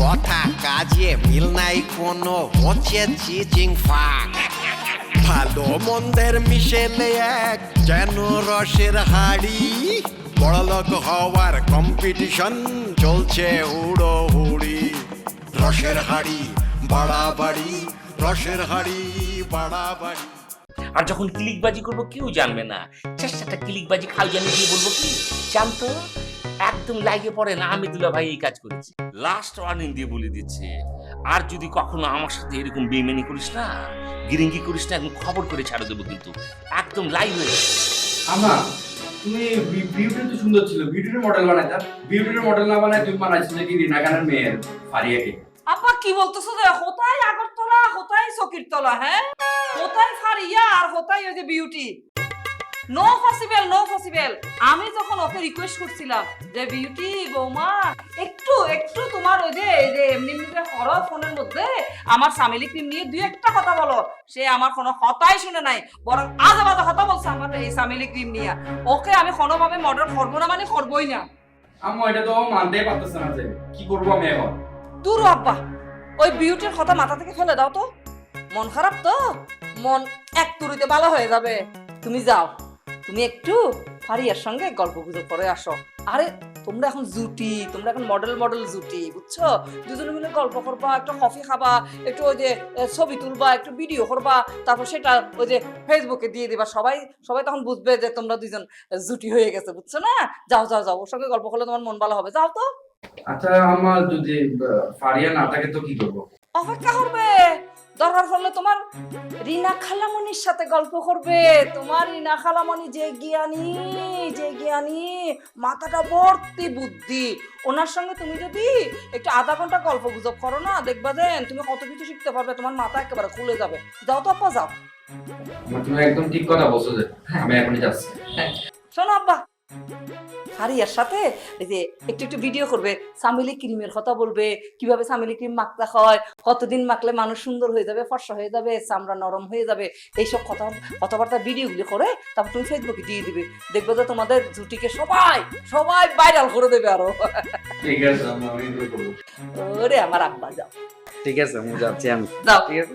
কথা কাজে মিল নাই কোনো হচ্ছে চিচিং ফাক। ভালো মন্দের মিশেলে এক যেন রসের হাড়ি। বড়লোক হওয়ার কম্পিটিশন চলছে হুড়ো হুড়ি রসের হাড়ি, বাড়াবাড়ি, রসের হাড়ি, বাড়াবাড়ি। আর যখন ক্লিকবাজি করব কেউ জানবে না। চেষ্টাটা ক্লিকবাজি খাল জানি দিয়ে বলব কি? জানতো? একদম লাগে পড়ে না আমি দুলা ভাই এই কাজ করেছি। লাস্ট ওয়ার্নিং দিয়ে বলে দিচ্ছে আর যদি কখনো আমার সাথে এরকম বেমেনি করিস না গিরিঙ্গি করিস না একদম খবর করে ছাড়ে দেবো কিন্তু। একদম লাইভ হয়ে যাবে। আমা তুমি বিউটি তো সুন্দর ছিল। বিউটির মডেল বানাইতা বিউটির মডেল না বানাই তুমি বানাইছো নাকি রিনা খানের মেয়ের ফারিয়াকে আপা কি বলতেছো যে হোতাই আগরতলা হোতাই সকিরতলা হ্যাঁ? হোতাই ফারিয়া আর হোতাই ওই যে beauty. No possible no possible আমি যখন ওকে রিকোয়েস্ট করছিলাম যে বিউটি বৌমা একটু একটু তোমার ওই যে এই যে এমনি এমনি করো ফোনের মধ্যে আমার সামিলি ক্রিম নিয়ে দুই একটা কথা বলো। সে আমার কোনো কথাই শুনে নাই বরং আজে বাজে কথা বলছে আমার এই সামিলি ক্রিম নিয়ে। ওকে আমি কোনোভাবে মডেল করব না মানে করবোই না। আম্মু এটা তো মানতেই পারতেছে না যে কি করব আমি এখন? দূর আব্বা ওই বিউটির কথা মাথা থেকে ফেলে দাও তো। মন খারাপ তো? মন এক তুরিতে ভালো হয়ে যাবে। তুমি যাও। তুমি একটু ফারিয়ার সঙ্গে গল্প গুজব করে আসো। আরে তোমরা এখন জুটি তোমরা এখন মডেল মডেল জুটি বুঝছ? দুজনে মিলে গল্প করবা একটু কফি খাবা একটু ওই যে ছবি তুলবা একটু ভিডিও করবা তারপর সেটা ওই যে ফেসবুকে দিয়ে দিবা। সবাই সবাই তখন বুঝবে যে তোমরা দুজন জুটি হয়ে গেছে বুঝছ না? যাও যাও যাও ওর সঙ্গে গল্প করলে তোমার মন ভালো হবে। যাও তো। আচ্ছা আমার যদি ফারিয়া না থাকে তো কি করব? অপেক্ষা করবে। দরকার হলে তোমার রিনা খালামণির সাথে গল্প করবে। তোমার রিনা খালামণি যে জ্ঞানী যে জ্ঞানী মাথাটা ভর্তি বুদ্ধি। ওনার সঙ্গে তুমি যদি একটু আধা ঘণ্টা গল্প গুজব করো না দেখবা যে তুমি কত কিছু শিখতে পারবে তোমার মাথা একেবারে খুলে যাবে। যাও তো আব্বা যাও। তুমি একদম ঠিক কথা বলছো যে আমি এখনই যাচ্ছি। শোনো আব্বা। ফারিয়ার সাথে এই যে একটু একটু ভিডিও করবে সামিলি ক্রিমের কথা বলবে কীভাবে সামিলি ক্রিম মাখতে হয় কতদিন মাখলে মানুষ সুন্দর হয়ে যাবে ফর্সা হয়ে যাবে চামড়া নরম হয়ে যাবে এইসব কথা কথাবার্তা ভিডিওগুলি করে তারপর তুমি ফেসবুকে দিয়ে দিবে। দেখবে যে তোমাদের জুটিকে সবাই সবাই ভাইরাল করে দেবে আরও। ঠিক আছে আমি করব। ওরে আমার আব্বা যাও। ঠিক আছে আমি যাচ্ছি আমি। যাও। ঠিক আছে?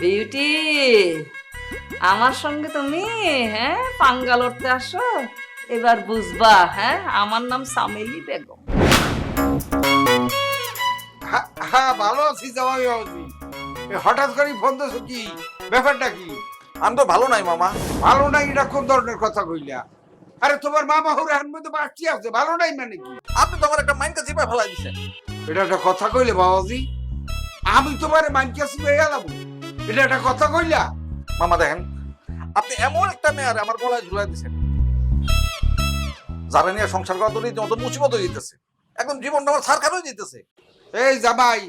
বিউটি আমার সঙ্গে তুমি হ্যাঁ পাঙ্গা লড়তে আসো। এবার বুঝবা হ্যাঁ আমার নাম সামেলি বেগম। হ্যাঁ, হ্যাঁ ভালো আছি জামাই বাবুজি। হঠাৎ করে ফোন দিছো কি? ব্যাপারটা কি? আমি তো ভালো নাই মামা। ভালো নাই এটা কোন ধরনের কথা কইলা। আরে তোমার মামা হুরে হান মধ্যে বাড়তি আছে ভালো নাই মানে কি? আপনি তো আমার একটা মাইন্ডকে চিপায় ফেলাই দিচ্ছেন এটা একটা কথা কইলে বাবাজি আমি তোমার মানকে চিপে গেলাম এটা একটা কথা কইলা? মামা দেখেন, আপনি এমন একটা মেয়ারে আমার গলায় ঝুলাই যারা নিয়ে সংসার করা মুসিবত যেতেছে একদম জীবনটা আমার হয়ে যেতেছে এই জামাই,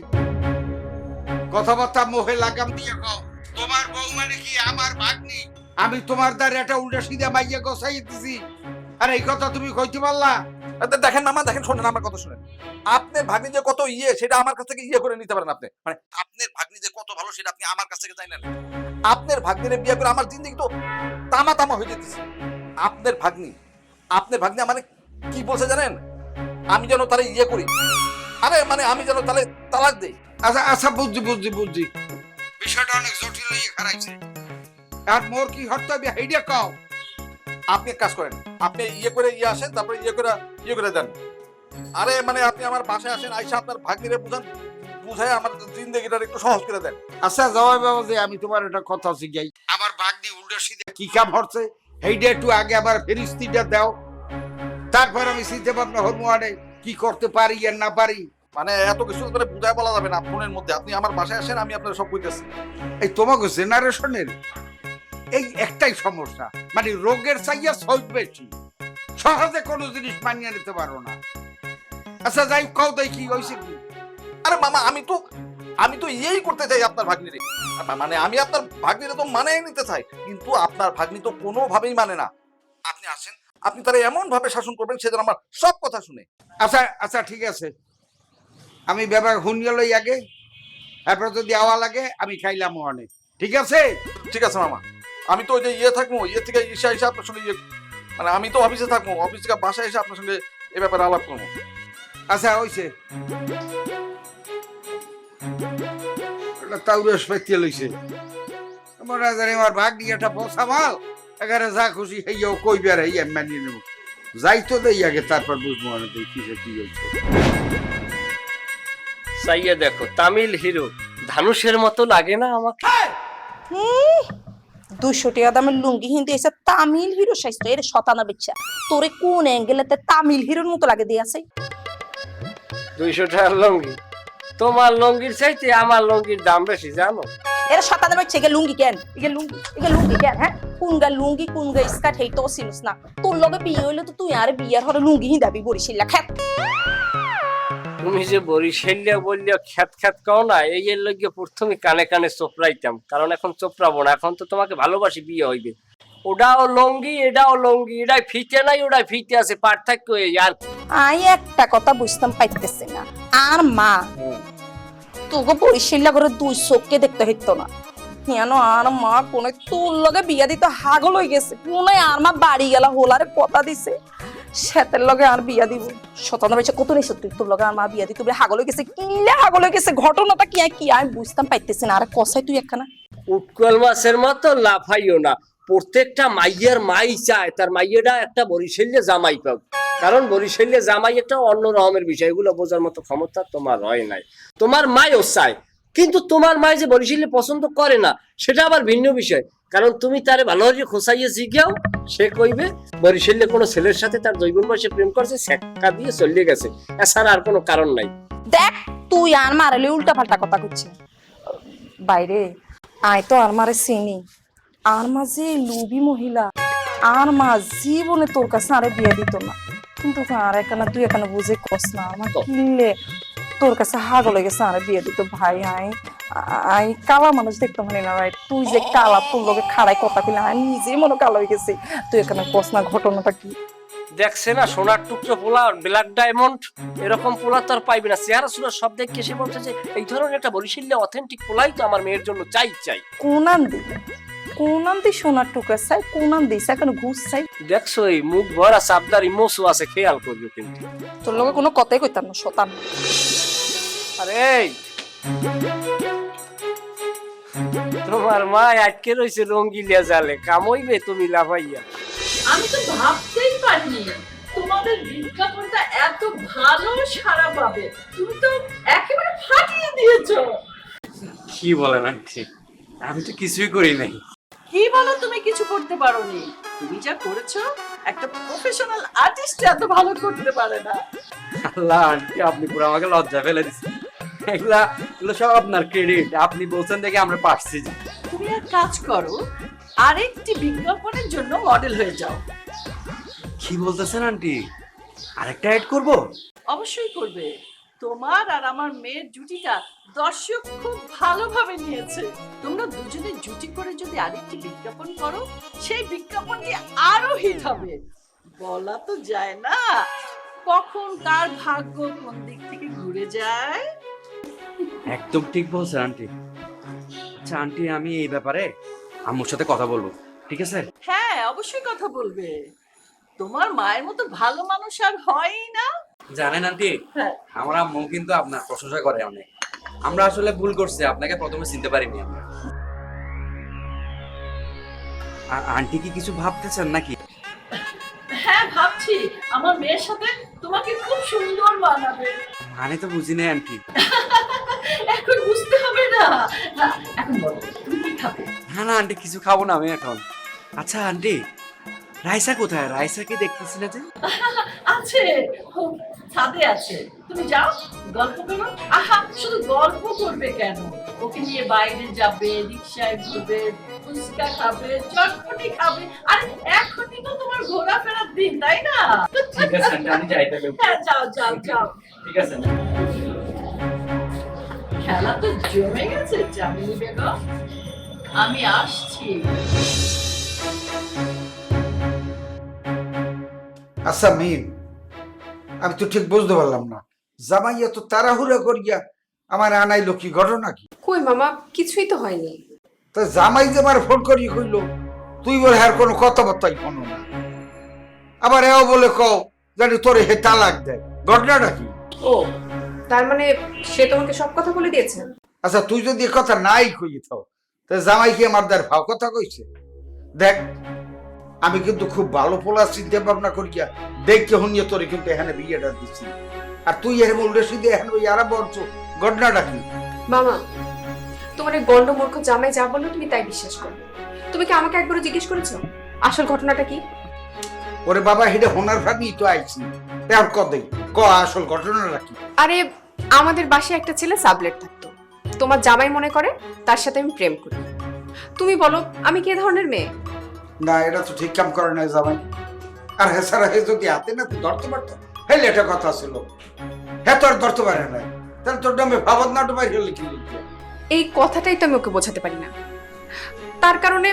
কথাবার্তা মোহে লাগাম দিয়ে কও, তোমার বউ মানে কি আমার ভাগ্নি? আমি তোমার দ্বারা একটা উল্টা সিধা মাইয়া গসাই দিছি। আর এই কথা তুমি কইতে পারলা? দেখেন মামা দেখেন শোনেন আমার কথা শুনেন। আপনার ভাগ্নি যে কত ইয়ে সেটা আমার কাছ থেকে ইয়ে করে নিতে পারেন আপনি। মানে আপনার ভাগ্নি যে কত ভালো সেটা আপনি আমার কাছ থেকে জানেন। আপনার ভাগ্নিরে বিয়ে করে আমার জিন্দিগি তো তামা তামা হয়ে যেতেছে। আপনার ভাগ্নি আপনার ভাগ্নি মানে কি বলছে জানেন? আমি যেন তাহলে ইয়ে করি। আরে মানে আমি যেন তাহলে তালাক দেই। আচ্ছা আচ্ছা বুঝছি বুঝছি বুঝছি। বিষয়টা অনেক জটিল হয়ে খারাইছে আর মোর কি হবে হেইডা কও। আপনি এক কাজ করেন আপনি ইয়ে করে ইয়ে আসেন তারপরে ইয়ে করে ইয়ে করে দেন। আরে মানে আপনি আমার বাসায় আসেন আইসা আপনার ভাগ্নিরে বুঝান বুঝায় আমার জিন্দগিটা একটু সহজ করে দেন। আচ্ছা জবাই বাবা যে আমি তোমার একটা কথা শিখাই। আমার উল্টো সিধা কি কাম হচ্ছে? একটু আগে আবার ফেরিস্তিটা দাও। তারপর আমি চিন্তা ভাবনা হরমোয়ানে কি করতে পারি আর না পারি? মানে এত কিছু করে বুঝায় বলা যাবে না ফোনের মধ্যে। আপনি আমার বাসায় আসেন আমি আপনার সব কইতেছি। এই তোমাকে জেনারেশনের এই একটাই সমস্যা মানে রোগের চাইয়া সহজ বেশি। সহজে কোনো জিনিস মানিয়ে নিতে পারো না। আচ্ছা যাই কও দেই কি হয়েছে কি? আরে মামা আমি তো আমি তো ইয়েই করতে চাই আপনার ভাগ্নিরে। মানে আমি আপনার ভাগ্নিরে তো মানেই নিতে চাই কিন্তু আপনার ভাগ্নি তো কোনোভাবেই মানে না। আপনি আসেন আপনি তারা এমন ভাবে শাসন করবেন সে যেন আমার সব কথা শুনে। আচ্ছা আচ্ছা ঠিক আছে। আমি ব্যাপার শুনিয়ে লই আগে তারপর যদি আওয়া লাগে আমি খাইলাম অনেক ঠিক আছে? ঠিক আছে মামা। আমি তো ওই যে ইয়ে থাকব ইয়ে থেকে এসে এসে আপনার সঙ্গে ইয়ে মানে আমি তো অফিসে থাকব অফিস থেকে বাসায় এসে আপনার সঙ্গে এ ব্যাপারে আলাপ করব। আচ্ছা হইছে। তাউরস লইছে। মনে হয় আমার ভাগ দিয়ে একটা বসা মাল। এখানে যা খুশি হেইয়াও কই বেড়ে ইয়ে মানিয়ে নেব। যাই তো দেই আগে তারপর বুঝব তুই কিসে কি হয়েছে চাইয়ে দেখো তামিল হিরো ধানুষের মতো লাগে না আমাকে। দুশো টাকা দামের লুঙ্গি হিন্দি এসে তামিল হিরো সাইজ এর শতানা বেচ্ছা তোরে কোন অ্যাঙ্গেলেতে তামিল হিরোর মতো লাগে দিয়ে আছে? দুইশো টাকার লঙ্গি? তোমার লঙ্গির চাইতে আমার লঙ্গির দাম বেশি জানো? এর শতানা বেচ্ছা এগে লুঙ্গি কেন? এগে লুঙ্গি এগে লুঙ্গি কেন হ্যাঁ? কোনগা লুঙ্গি কোনগা স্কার্ট হেই তো সিনুস না। তোর লগে বিয়ে হইলে তো তুই আর বিয়ার হরে লুঙ্গি হিন্দাবি বরিশিল্লা খ্যাত। তুমি যে বরিশাল্য বললে খ্যাত খ্যাত কও না এই এর লগে প্রথমে কানে কানে চোপড়াইতাম কারণ এখন চোপড়াবো না এখন তো তোমাকে ভালোবাসি বিয়ে হইবে। ওটাও লঙ্গি এটাও লঙ্গি এটাই ফিতে নাই ওটাই ফিতে আছে পার্থক্য এই আর। আই একটা কথা বুঝতাম পাইতেছে না। আর মা তোকে বরিশিল্লা করে দুই চোখকে দেখতে হইতো না। কেন আর মা কোনে তোর লগে বিয়া দিতে হাগল হয়ে গেছে। কোনে আর মা বাড়ি গেলা হোলারে কথা দিছে। সেতের লগে আর বিয়া দিব। কত নেই সত্যি তোর লগে আর মা বিয়া হাগল হয়ে গেছে হাগল হয়ে গেছে। ঘটনাটা কি কি? আমি বুঝতাম পাইতেছি না। তুই একখানা। উটকল মাছের মতো লাফাইও না। প্রত্যেকটা মাইয়ের মাই চায়। তার মাইয়েরা একটা বরিশাল্যে জামাই পাক। কারণ বরিশাল্যে জামাই একটা অন্য রকমের বিষয়। এগুলো বোঝার মতো ক্ষমতা তোমার হয় নাই। তোমার মাইও চায়। কিন্তু তোমার মাই যে বরিশাল্যে পছন্দ করে না সেটা আবার ভিন্ন বিষয়। কারণ তুমি তারে ভালোভাবে খোসাইয়ে জিজ্ঞাও সে কইবে বরিশাল্যে কোনো ছেলের সাথে তার জৈবন বয়সে প্রেম করছে সেক্কা দিয়ে চলে গেছে। এছাড়া আর কোনো কারণ নাই। দেখ তুই আর মারালে উল্টা পাল্টা কথা করছে বাইরে আয় তো আর মারে চিনি। আর মা যে লুবি মহিলা আর মা জীবনে তোর কাছে আরে বিয়ে দিত না। কিন্তু আর এখানে তুই এখানে বুঝে কস না আমার কিনলে তোর কাছে হাগল হয়ে গেছে আরে বিয়ে দিত ভাই আই আই কালা মানুষ দেখতে পারি না ভাই। তুই যে কালা তোর লোকে খাড়াই কথা কইলে আমি নিজেই মনে কালো হয়ে গেছি। তুই এখানে কস না ঘটনাটা কি? দেখছে না সোনার টুকরো পোলা ব্ল্যাক ডায়মন্ড এরকম পোলা তো আর পাইবে না। চেহারা সোনার সব দেখে সে বলছে যে এই ধরনের একটা বরিশাল্য অথেন্টিক পোলাই তো আমার মেয়ের জন্য চাই চাই। কোনান দি কোনান দি সোনার টুকরা চাই কোনান দিছে এখন ঘুষ চাই। দেখছ এই মুখ ভরা চাপদার ইমোসু আছে খেয়াল করবে কিন্তু। তোর লগে কোনো কথাই কইতাম না শতান। আরে তোমার মা আটকে রয়েছে রঙ্গিলিয়া জালে কামইবে তুমি লাফাইয়া। আমি তো ভাবতেই পারিনি তোমাদের বিজ্ঞাপনটা এত ভালো সারা পাবে। তুমি তো একেবারে ফাটিয়ে দিয়েছ। কি বলেন আন্টি? আমি তো কিছুই করি নাই। কি বলো তুমি? কিছু করতে পারোনি। তুমি যা করেছ একটা প্রফেশনাল আর্টিস্ট এত ভালো করতে পারে না। আল্লাহ আন্টি আপনি পুরো আমাকে লজ্জা ফেলে দিচ্ছেন এগুলা এগুলো সব আপনার ক্রেডিট আপনি বলছেন দেখে আমরা পারছি। তুমি এক কাজ করো আরেকটি বিজ্ঞাপনের জন্য মডেল হয়ে যাও। কি বলতেছেন আন্টি? আরেকটা অ্যাড করব? অবশ্যই করবে। তোমার আর আমার মেয়ের জুটিটা দর্শক খুব ভালোভাবে নিয়েছে। তোমরা দুজনে জুটি করে যদি আরেকটি বিজ্ঞাপন করো সেই বিজ্ঞাপনটি আরও হিট হবে। বলা তো যায় না। কখন কার ভাগ্য কোন দিক থেকে ঘুরে যায়? একদম ঠিক বলছেন আন্টি। আচ্ছা আন্টি আমি এই ব্যাপারে আম্মুর সাথে কথা বলব ঠিক আছে? হ্যাঁ অবশ্যই কথা বলবে। তোমার মায়ের মতো ভালো মানুষ আর হয়ই না। জানেন আন্টি? আমরা আমার কিন্তু আপনার প্রশংসা করে অনেক। আমরা আসলে ভুল করছি আপনাকে প্রথমে চিনতে পারিনি আমরা। আন্টি কি কিছু ভাবতেছেন নাকি? হ্যাঁ ভাবছি। আমার মেয়ের সাথে তোমাকে খুব সুন্দর মানাবে মানে তো বুঝি নাই আন্টি। এখন বুঝতে হবে না। না, এখন বলো তুমি কি খাবে? না না আন্টি কিছু খাব না আমি এখন। আচ্ছা আন্টি রাইসা কোথায়? রাইসা কি দেখতেছি না যে? আছে। ছাদে আছে। তুমি যাও গল্প করো। আহা শুধু গল্প করবে কেন? ওকে নিয়ে বাইরে যাবে রিক্সায় ঘুরবে ফুচকা খাবে চটপটি খাবে। আর এখনই তো তোমার ঘোরাফেরার দিন তাই না? ঠিক আছে আমি যাই তাহলে। হ্যাঁ যাও যাও যাও। ঠিক আছে খেলা তো জমে গেছে জামিনী বেগম আমি আসছি। আচ্ছা মিম আমি তো ঠিক বুঝতে পারলাম না। জামাইয়া তো তাড়াহুড়া করিয়া আমার আনাইলো কি ঘটনা কি? কই মামা কিছুই তো হয়নি। তা জামাই যে আমার ফোন করিয়ে কইলো তুই বলে আর কোনো কথাবার্তাই কোনো না। আবার এও বলে কও জানি তোরে হে তালাক দেয়। ঘটনাটা কি? ও তার মানে সে তোমাকে সব কথা বলে দিয়েছে? আচ্ছা তুই যদি এ কথা নাই কই থাও তা জামাই কি আমার দ্বার ভাও কথা কইছে? দেখ আমি কিন্তু খুব ভালো পোলা চিন্তা ভাবনা করিয়া দেখতে শুনিয়ে তোরে কিন্তু এখানে বিয়েটা দিচ্ছি আর তুই এর মূল রেসিদে এখানে ওই আরাম বলছো ঘটনাটা কি মামা তোমার এই গন্ড মূর্খ জামাই যা বলল তুমি তাই বিশ্বাস করো। তুমি কি আমাকে একবারও জিজ্ঞেস করেছ? আসল ঘটনাটা কি? ওরে বাবা হেডে হোনার ভাবি তো আইছি। আর কদে ক আসল ঘটনাটা কি? আরে আমাদের বাসায় একটা ছেলে সাবলেট থাকতো। তোমার জামাই মনে করে তার সাথে আমি প্রেম করি। তুমি বলো আমি কি ধরনের মেয়ে? না এটা তো ঠিক কাম করে না জামাই। আর হে সারা হে যদি হাতে না তুই ধরতে পারতো? হেলে এটা কথা ছিল। হ্যাঁ তো আর ধরতে পারে না তাহলে তোর নামে ভাবত নাটক বাইরে হলে কি এই কথাটাই তো আমি ওকে বোঝাতে পারি না। তার কারণে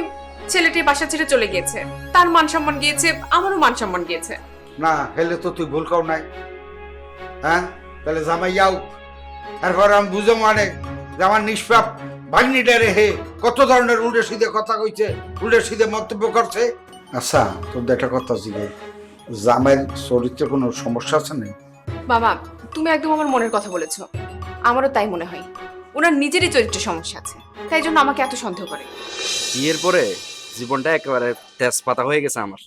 ছেলেটি বাসা ছেড়ে চলে গিয়েছে। তার মান সম্মান গিয়েছে আমারও মান সম্মান গিয়েছে। না হেলে তো তুই ভুল কাও নাই। হ্যাঁ? তাহলে জামাই যাও। এরপর আমি বুঝো মানে যে আমার নিষ্পাপ ভাগ্নিটা কত ধরনের উল্টে সিধে কথা কইছে উল্টে সিধে মন্তব্য করছে? আচ্ছা তোর একটা কথা জিগে। জামাইয়ের চরিত্রে কোনো সমস্যা আছে বাবা তুমি একদম আমার মনের কথা বলেছ। আমারও তাই মনে হয়। ওনার নিজেরই চরিত্রে সমস্যা আছে তাই জন্য আমাকে এত সন্দেহ করে। বিয়ের পরে জীবনটা একেবারে তেজপাতা হয়ে গেছে আমার।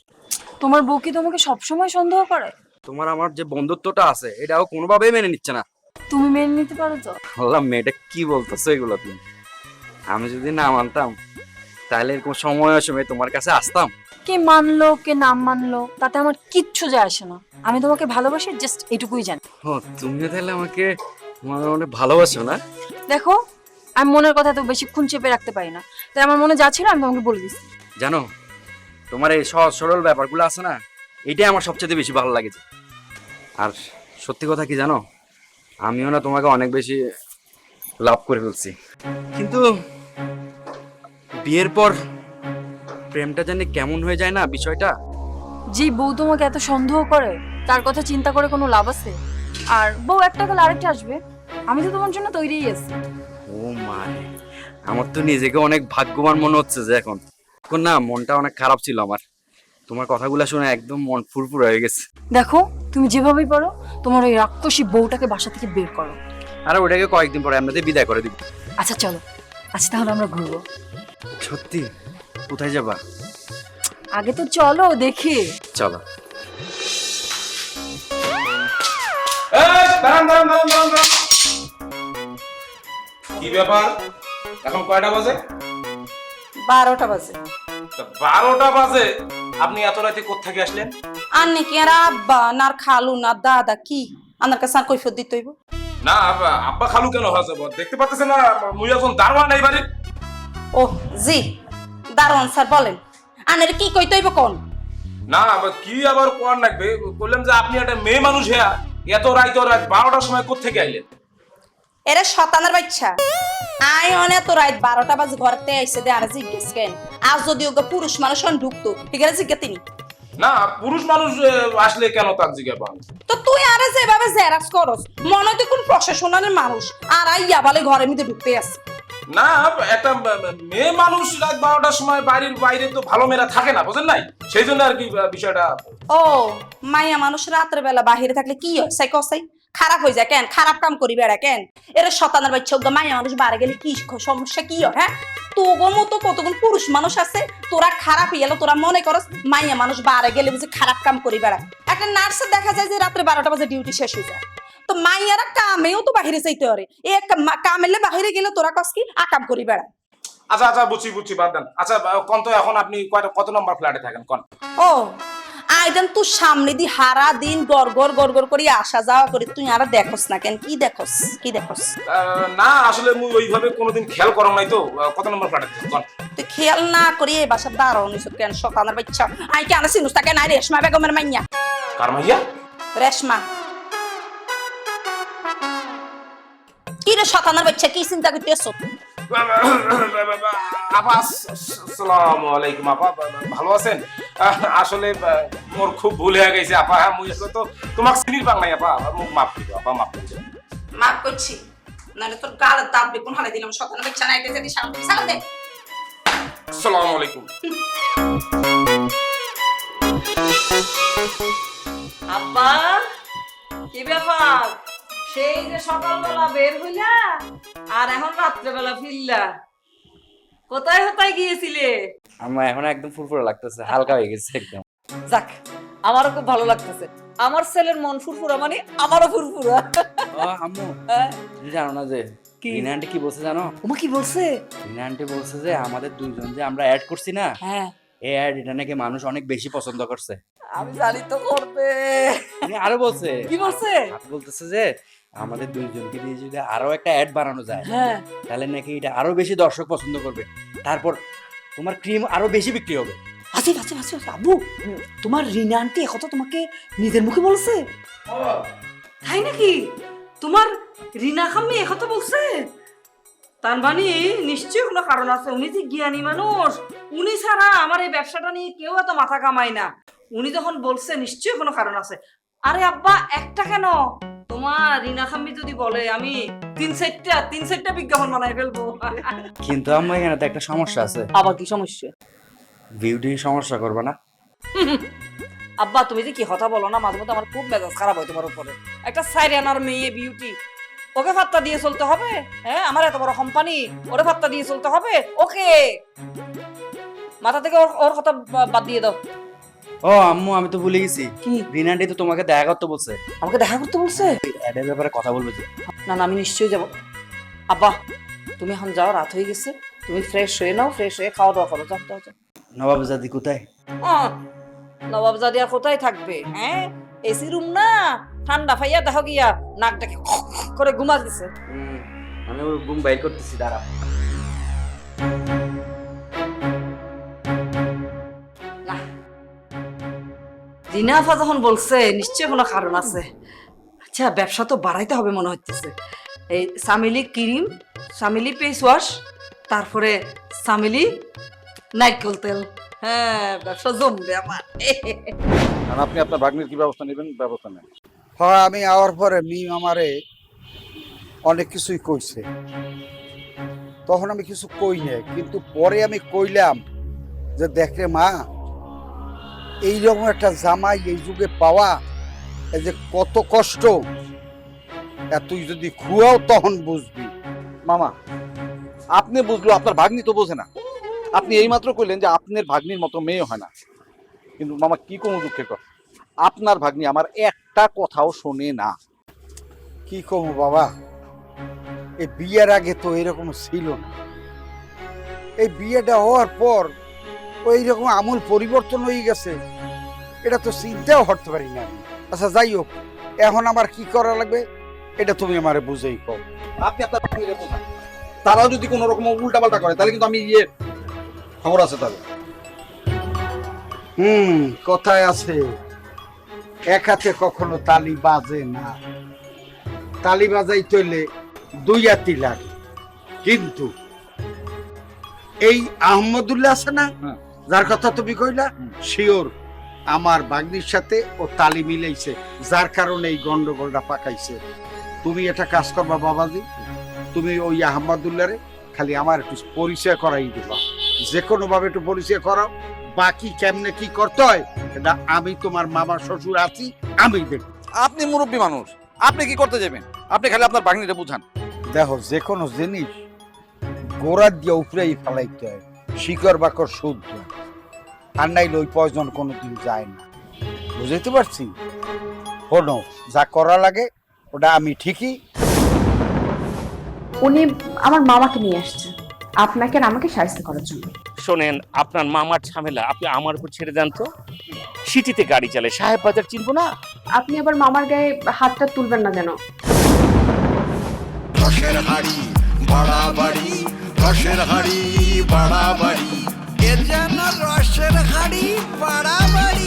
তোমার বউ কি তোমাকে সবসময় সন্দেহ করে? তোমার আমার যে বন্ধুত্বটা আছে এটাও কোনোভাবেই মেনে নিচ্ছে না। তুমি মেনে নিতে পারো তো? আল্লাহ মেয়েটা কি বলতেছো এগুলো তুমি? আমি যদি না মানতাম তাহলে এরকম সময় সময় তোমার কাছে আসতাম। কে মানলো কে না মানলো তাতে আমার কিচ্ছু যায় আসে না। আমি তোমাকে ভালোবাসি জাস্ট এটুকুই জানি। ও তুমিও তাহলে আমাকে তোমার অনেক ভালোবাসো না? দেখো আমি মনের কথা তো বেশিক্ষণ চেপে রাখতে পারি না। তাই আমার মনে যা ছিল আমি তোমাকে বলে দিচ্ছি জানো তোমার এই সহজ সরল ব্যাপারগুলো আছে না এটাই আমার সবচেয়ে বেশি ভালো লাগেছে আর সত্যি কথা কি জানো আমিও না তোমাকে অনেক বেশি লাভ করে ফেলছি। কিন্তু বিয়ের পর প্রেমটা জানি কেমন হয়ে যায় না বিষয়টা? যে বউ তোমাকে এত সন্দেহ করে তার কথা চিন্তা করে কোনো লাভ আছে? আর বউ একটা গেলে আরেকটা আসবে। আমি তো তোমার জন্য তৈরিই আছি। ও মারে আমার তো নিজেকে অনেক ভাগ্যবান মনে হচ্ছে যে এখন। এখন না মনটা অনেক খারাপ ছিল আমার। তোমার কথাগুলো শুনে একদম মন ফুরফুর হয়ে গেছে। দেখো তুমি যেভাবেই পারো তোমার ওই রাক্ষসী বউটাকে বাসা থেকে বের করো। আর ওটাকে কয়েকদিন পরে এমনিতে বিদায় করে দিব। আচ্ছা চলো। আচ্ছা তাহলে আমরা ঘুরবো। সত্যি? কোথায় যাবা? আগে তো চলো দেখি। চলো। কি ব্যাপার? এখন কয়টা বাজে? বারোটা বাজে। বারোটা বাজে? আপনি এত রাতে কোথেকে আসলেন? আর নাকি আর আব্বা না খালু না দাদা কি? আমার কাছে আর কৈফত দিতে হইব? না আব্বা- আব্বা খালু কেন হয়ে যাব দেখতে পাচ্ছেন না মুই এখন দারোয়ান এই বাড়ির? ও জি। দারোয়ান স্যার বলেন। আনের কি কইতে হইব কোন? না আবার কি আবার কোয়ার লাগবে? বললাম যে আপনি একটা মেয়ে মানুষ হ্যাঁ এত রাত রাত বারোটার সময় কোথেকে আইলেন? এরা শতানের বাচ্চা। আই অনে তো রাত বারোটা বাজে ঘরতে আইসে দে আর জিজ্ঞেস কেন? আজ যদি ওকে পুরুষ মানুষ হন ঢুকতো এখানে জিজ্ঞে তিনি? না পুরুষ মানুষ আসলে কেন তার জিজ্ঞাসা পান তো তুই আরে যেভাবে জেরাক্স করস মনে হয় তুই কোন প্রশাসনের মানুষ। আর আইয়া বলে ঘরের মধ্যে ঢুকতে আসে না, একটা মেয়ে মানুষ রাত বারোটার সময় বাড়ির বাইরে তো ভালো মেয়েরা থাকে না বুঝেন নাই? সেই জন্য আর কি বিষয়টা ও, মাইয়া মানুষ রাত্রে বেলা বাহিরে থাকলে কি হয়? সাই খারাপ হয়ে যায় কেন? খারাপ কাম করি বেড়া কেন? এরা শতানের বাচ্চা ওগা মাইয়া মানুষ বাড়ি গেলে কি সমস্যা কি হয় হ্যাঁ? তোগোর মতো কতগুলো পুরুষ মানুষ আছে, তোরা খারাপ হয়ে গেলো তোরা মনে করস মাইয়া মানুষ বাড়ি গেলে বুঝি খারাপ কাম করি বেড়া। একটা নার্সের দেখা যায় যে রাত্রে বারোটা বাজে ডিউটি শেষ হয়ে যায়। তো মাইয়ারা কামেও তো বাহিরে যাইতে পারে এ কামেলে বাহিরে গেলে তোরা কস কি আকাম করি বেড়া। আচ্ছা আচ্ছা বুঝছি বুঝছি বাদ দেন। আচ্ছা কোন তো এখন আপনি কত নম্বর ফ্ল্যাটে থাকেন কোন? ও আইদান তুই সামনে দি হারা দিন গড় গড় করি আসা যাওয়া করি। তুই আর দেখোস না কেন কি দেখোস কি দেখোস? না আসলে মুই ওইভাবে কোনোদিন খেয়াল করো নাই তো। কত নম্বর ফ্ল্যাটে তুই খেয়াল না করি এই বাসার দাঁড়াও নিছ কেন সকালের বাচ্চা। আই কেন চিনুস তাকে? নাই রেশমা বেগমের মাইয়া। কার মাইয়া? রেশমা। কি রে শতানের বাচ্চা কি চিন্তা করতেছ? আপা আসসালামু আলাইকুম আপা ভালো আছেন? আসলে মোর খুব ভুল হয়ে গেছে আপা মুই তো তোমাক চিনির পাং নাই আপা মুখ মাফ করে আপা মাফ করে দাও। মাফ করছি। নাহলে তোর গালের দাঁত বেগুন হালাই দিলাম শতানের বাচ্চা নাই যদি সামনে সামনে দে। আসসালামু আলাইকুম। আব্বা কি ব্যাপার? সেই যে সকালবেলা বের হইলা আর এখন রাত্রেবেলা ফিরলা। কোথায় কোথায় গিয়েছিলে? আমার এখন একদম ফুরফুরে লাগতেছে হালকা হয়ে গেছে একদম। যাক আমারও খুব ভালো লাগতেছে। আমার ছেলের মন ফুরফুরা মানে আমারও ফুরফুরা। আম্মু হ্যাঁ? তুমি জানো না যে কি? রিনা কি বলছে জানো? ওমা কি বলছে? রিনা আন্টি বলছে যে আমাদের দুইজন যে আমরা অ্যাড করছি না হ্যাঁ। এই অ্যাড এটা নাকি মানুষ অনেক বেশি পছন্দ করছে। আমি জানি তো করবে। আরও বলছে। কি বলছে? বলতেছে যে আমাদের দুইজনকে দিয়ে যদি আরও একটা অ্যাড বানানো যায় হ্যাঁ। তাহলে নাকি এটা আরও বেশি দর্শক পছন্দ করবে। তারপর তোমার ক্রিম আরও বেশি বিক্রি হবে। আসিফ আসিফ আসিফ আবু তোমার রিনা আন্টি একথা তোমাকে নিজের মুখে বলছে? তাই নাকি? তোমার রিনা খাম্মি একথা বলছে? তার মানে নিশ্চয়ই কোনো কারণ আছে উনি যে জ্ঞানী মানুষ উনি ছাড়া আমার এই ব্যবসাটা নিয়ে কেউ এত মাথা কামায় না। উনি যখন বলছে নিশ্চয়ই কোনো কারণ আছে। আরে আব্বা একটা কেন? তোমার রিনা যদি বলে আমি তিন চারটা তিন চারটা বিজ্ঞাপন বানাই ফেলব। কিন্তু আমার এখানে তো একটা সমস্যা আছে। আবার কি সমস্যা? বিউটি সমস্যা করবে না। আব্বা তুমি যে কি কথা বলো না মাঝে মধ্যে আমার খুব মেজাজ খারাপ হয় তোমার উপরে। একটা সাইরিয়ানার মেয়ে বিউটি ওকে ফাত্তা দিয়ে চলতে হবে? হ্যাঁ আমার এত বড় কোম্পানি ওরে ফাত্তা দিয়ে চলতে হবে? ওকে! মাথা থেকে ওর ওর কথা বাদ দিয়ে দাও। ও আম্মু আমি তো ভুলে গেছি। কি? রিনা তো তোমাকে দেখা করতে বলছে। আমাকে দেখা করতে বলছে? অ্যাডের ব্যাপারে কথা বলবে যে। না না আমি নিশ্চয়ই যাব। আব্বা তুমি এখন যাও রাত হয়ে গেছে। তুমি ফ্রেশ হয়ে নাও ফ্রেশ হয়ে খাওয়া দাওয়া করো যাও যাও যাও। নবাব জাদি কোথায়? আহ, নবাবজাদি আর কোথায় থাকবে? হ্যাঁ? এসি রুম না? ঠান্ডা ফাইয়া দেখো গিয়া নাক ডাকে করে ঘুমা দিছে। আমি ওর ঘুম বাইর করতেছি দাঁড়া। রিনা আফা যখন বলছে নিশ্চয় কোনো কারণ আছে। আচ্ছা ব্যবসা তো বাড়াইতে হবে মনে হচ্ছে এই সামিলি ক্রিম সামিলি ফেস ওয়াশ তারপরে সামিলি নারকেল তেল। হ্যাঁ ব্যবসা জমবে আমার। আর আপনি আপনার ভাগ্নির কি ব্যবস্থা নেবেন? ব্যবস্থা নেন। হয় আমি আওয়ার পরে মিম আমারে অনেক কিছুই কইছে। তখন আমি কিছু কই নাই কিন্তু পরে আমি কইলাম যে দেখে মা এইরকম একটা জামাই এই যুগে পাওয়া, এই যে কত কষ্ট। তুই যদি খুয়াও তখন বুঝবি। মামা, আপনি বুঝলো, আপনার ভাগ্নি তো বোঝে না। আপনি এইমাত্র কইলেন যে আপনার ভাগ্নির মতো মেয়ে হয় না। কিন্তু মামা, কি কোনো দুঃখের কথা? আপনার ভাগ্নি আমার একটা কথাও শোনে না। কি কমু বাবা? এই বিয়ের আগে তো এরকম ছিল না। এই বিয়েটা হওয়ার পর ওই রকম আমূল পরিবর্তন হয়ে গেছে। এটা তো চিন্তাও করতে পারি না আচ্ছা যাই হোক এখন আমার কি করা লাগবে? এটা তুমি আমারে বুঝেই কও। আপনি আপনার তারাও যদি কোনো রকম উল্টাপাল্টা করে তাহলে কিন্তু আমি ইয়ে খবর আছে তাহলে। হুম কথায় আছে। এক হাতে কখনো তালি বাজে না। তালি বাজাই তৈলে দুই হাতি লাগে। কিন্তু এই আহমদুল্লাহ আছে না? হ্যাঁ। যার কথা তুমি কইলা শিওর আমার বাগনির সাথে ও তালি মিলাইছে যার কারণে এই গন্ডগোলটা পাকাইছে। তুমি এটা কাজ করবা বাবাজি। তুমি ওই আহমদুল্লাহরে খালি আমার একটু পরিচয় করাই দিবা। যে কোনো ভাবে একটু পরিচয় করাও। বাকি কেমনে কি করতে হয় এটা আমি তোমার মামা শ্বশুর আছি আমি দেখব। আপনি মুরব্বী মানুষ আপনি কি করতে যাবেন? আপনি খালি আপনার ভাগ্নিরে বুঝান। দেখো যে কোনো জিনিস গোড়া দিয়ে উপরেই ফেলাইতে হয়। শিকড় বাকর শুদ্ধ আর নাইলে ওই পয়জন কোনোদিন যায় না। বুঝতে পারছি? শোনো যা করা লাগে ওটা আমি ঠিকই উনি আমার মামাকে নিয়ে আসছে। আপনাকে আর আমাকে সাহায্য করার জন্য। শোনেন আপনার মামার ঝামেলা আপনি আমার উপর ছেড়ে দেন তো। সিটিতে গাড়ি চালায় সাহেব বাজার চিনবো না? আপনি আবার মামার গায়ে হাতটা তুলবেন না যেন। বাড়াবাড়ি রসের হাড়ি বাড়াবাড়ি। এ যেন রসের হাড়ি বাড়াবাড়ি।